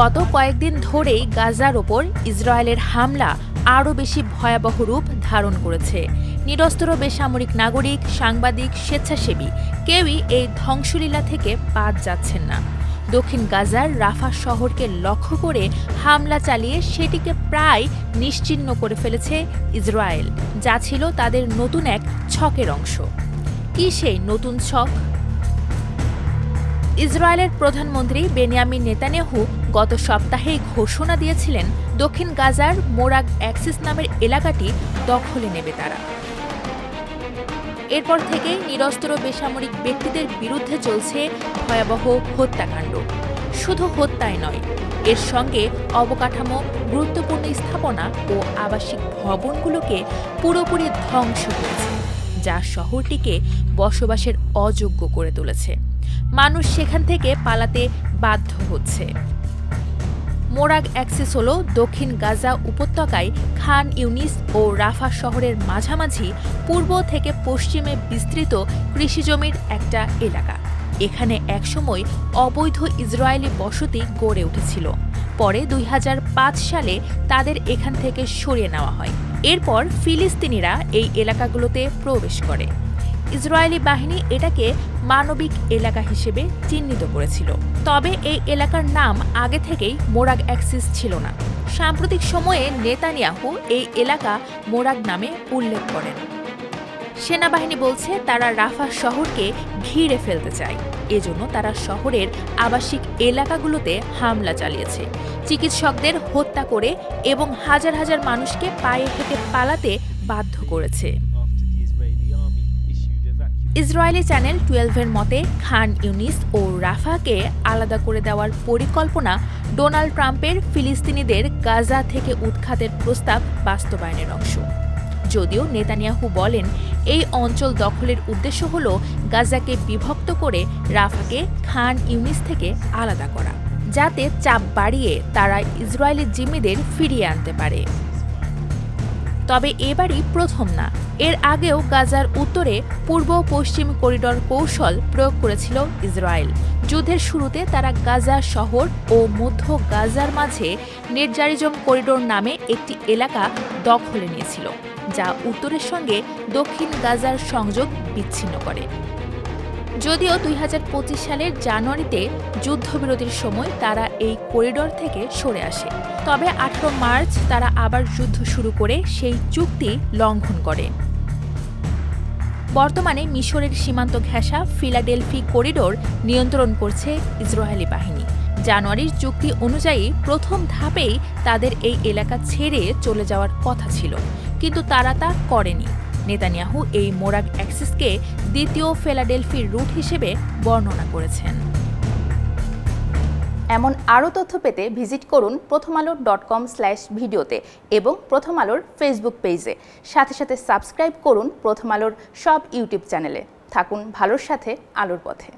গত কয়েকদিন ধরেই গাজার ওপর ইসরায়েলের হামলা আরও বেশি ভয়াবহ রূপ ধারণ করেছে। নিরস্ত্র বেসামরিক নাগরিক, সাংবাদিক, স্বেচ্ছাসেবী, কেউই এই ধ্বংসলীলা থেকে বাদ যাচ্ছেন না। দক্ষিণ গাজার রাফা শহরকে লক্ষ্য করে হামলা চালিয়ে সেটিকে প্রায় নিশ্চিহ্ন করে ফেলেছে ইসরায়েল, যা ছিল তাদের নতুন এক ছকের অংশ। কি সেই নতুন ছক? ইসরায়েলের প্রধানমন্ত্রী বেনিয়ামিন নেতানিয়াহু গত সপ্তাহেই ঘোষণা দিয়েছিলেন, দক্ষিণ গাজার মোরাগ অ্যাক্সিস নামের এলাকাটি দখলে নেবে তারা। এরপর থেকেই নিরস্ত্র বেসামরিক ব্যক্তিদের বিরুদ্ধে চলছে ভয়াবহ হত্যাকাণ্ড। শুধু হত্যাই নয়, এর সঙ্গে অবকাঠামো, গুরুত্বপূর্ণ স্থাপনা ও আবাসিক ভবনগুলোকে পুরোপুরি ধ্বংস করেছে, যা শহরটিকে বসবাসের অযোগ্য করে তুলেছে। মানুষ সেখান থেকে পালাতে বাধ্য হচ্ছে। মোরাগ অ্যাক্সেস হল দক্ষিণ গাজা উপত্যকায় খান ইউনিস ও রাফা শহরের মাঝামাঝি পূর্ব থেকে পশ্চিমে বিস্তৃত কৃষিজমির একটা এলাকা। এখানে একসময় অবৈধ ইসরায়েলি বসতি গড়ে উঠেছিল। পরে দুই হাজার পাঁচ সালে তাদের এখান থেকে সরিয়ে নেওয়া হয়। এরপর ফিলিস্তিনিরা এই এলাকাগুলোতে প্রবেশ করে। ইসরায়েলি বাহিনী এটাকে মানবিক এলাকা হিসেবে চিহ্নিত করেছিল। তবে এই এলাকার নাম আগে থেকেই মোরাগ অ্যাক্সিস ছিল না। সাম্প্রতিক সময়ে নেতানিয়াহু এই এলাকা মোরাগ নামে উল্লেখ করেন। সেনাবাহিনী বলছে, তারা রাফা শহরকে ঘিরে ফেলতে চায়। এজন্য তারা শহরের আবাসিক এলাকাগুলোতে হামলা চালিয়েছে। চিকিৎসকদের হত্যা করে এবং হাজার হাজার মানুষকে পায়ে হেঁটে পালাতে বাধ্য করেছে। ইসরায়েলি চ্যানেল টুয়েলভের মতে, খান ইউনিস ও রাফাকে আলাদা করে দেওয়ার পরিকল্পনা ডোনাল্ড ট্রাম্পের ফিলিস্তিনিদের গাজা থেকে উৎখাতের প্রস্তাব বাস্তবায়নের অংশ। যদিও নেতানিয়াহু বলেন, এই অঞ্চল দখলের উদ্দেশ্য হল গাজাকে বিভক্ত করে রাফাকে খান ইউনিস থেকে আলাদা করা, যাতে চাপ বাড়িয়ে তারা ইসরায়েলি জিম্মিদের ফিরিয়ে আনতে পারে। তবে এবারই প্রথম না। এর আগেও গাজার উত্তরে পূর্ব পশ্চিম করিডর কৌশল প্রয়োগ করেছিল ইসরায়েল। যুদ্ধের শুরুতে তারা গাজা শহর ও মধ্য গাজার মাঝে নেটজারিজম করিডোর নামে একটি এলাকা দখলে নিয়েছিল, যা উত্তরের সঙ্গে দক্ষিণ গাজার সংযোগ বিচ্ছিন্ন করে। যদিও দুই হাজার পঁচিশ সালের জানুয়ারিতে যুদ্ধবিরতির সময় তারা এই করিডর থেকে সরে আসে। তবে আঠারো মার্চ তারা আবার যুদ্ধ শুরু করে সেই চুক্তি লঙ্ঘন করে। বর্তমানে মিশরের সীমান্ত ঘেঁষা ফিলাডেলফি করিডোর নিয়ন্ত্রণ করছে ইসরায়েলি বাহিনী। জানুয়ারির চুক্তি অনুযায়ী প্রথম ধাপেই তাদের এই এলাকা ছেড়ে চলে যাওয়ার কথা ছিল, কিন্তু তারা তা করেনি। নেতানিয়াহু এই মোরাক অ্যাক্সিসকে দ্বিতীয় ফেলাডেলফির রুট হিসেবে বর্ণনা করেছেন। এমন আরও তথ্য পেতে ভিজিট করুন প্রথম আলোর ডট কম স্ল্যাশ ভিডিওতে এবং প্রথম আলোর ফেসবুক পেজে। সাথে সাথে সাবস্ক্রাইব করুন প্রথম আলোর সব ইউটিউব চ্যানেলে। থাকুন ভালোর সাথে আলোর পথে।